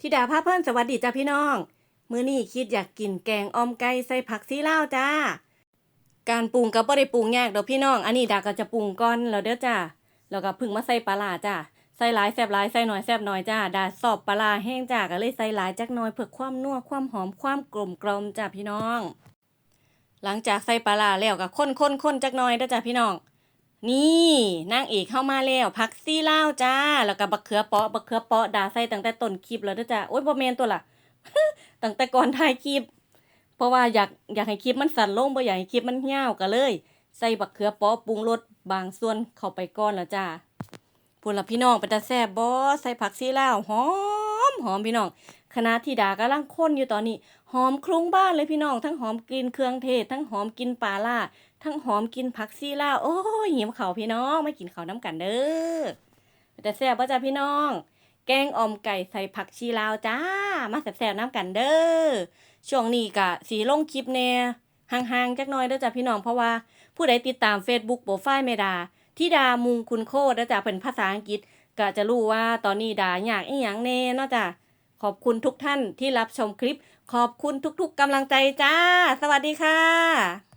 ธิดาพาเพิ่นสวัสดีจ้าพี่น้อง มื้อนี้คิดอยากกินแกงออมไก่ใส่ผักซีลาจ้า การปรุงก็บ่ได้ปรุงยากดอกพี่น้อง อันนี้ดาก็จะปรุงก่อนแล้วเด้อจ้า แล้วก็เพึ่งมาใส่ปลาร้าจ้า ใส่หลายแซ่บหลายใส่หน้อยแซ่บน้อยจ้า ดาสอบปลาร้าแห้งจ้าก็เลยใส่หลายจักหน่อยเพื่อความนัวความหอมความกลมกลมจ้าพี่น้อง หลังจากใส่ปลาร้าแล้วก็ค้นค้นค้นจักหน่อยเด้อจ้าพี่น้อง นี่นางเอกเข้ามาแล้วผักซี่ลาจ้า แล้วก็บักเขือเปาะบักเขือเปาะดาใส่ตั้งแต่ต้นคลิปแล้วจ้าโอ้ยบ่แมนตัวล่ะตั้งแต่ก่อนถ่ายคลิป เพราะว่าอยากอยากให้คลิปมันสั้นลงบ่อยากให้คลิปมันเหี่ยวก็เลย ใส่บักเขือเปาะปรุงรสบางส่วนเข้าไปก่อนแล้วจ้าพูดละพี่น้องเป็นตาแซ่บบ่ใส่ผักซี่ลาวหอม หอมพี่น้องคณะที่ดากำลังค้นอยู่ตอนนี้ หอมคลุ้งบ้านเลยพี่น้อง ทั้งหอมกลิ่นเครื่องเทศ ทั้งหอมกลินปลาล่า ทั้งหอมกินผักซี่ลาวโอ้ยหิวเขาวพี่น้องไมากินเขาวน้ำกันเด้อแต่แซ่บป่ะจ้าพี่น้อง แกงอ่อมไก่ใส่ผักชีลาวจ้า มาแซ่บๆน้ำกันเด้อ ช่วงนี้กะสีลงคลิปแน่ห่างๆจักหน่อยเด้อจ้าพี่น้องเพราะว่า ผู้ใดติดตาม Facebook โปรไฟล์เมดาที่ดามุงคุณโคดเด้อจ้าเป็นภาษาอังกฤษ ก็จะรู้ว่าตอนนี้ดาอยากอีหยังเน่เนาะจ้าขอบคุณทุกท่านที่รับชมคลิป ขอบคุณทุกๆกำลังใจจ้า สวัสดีค่ะ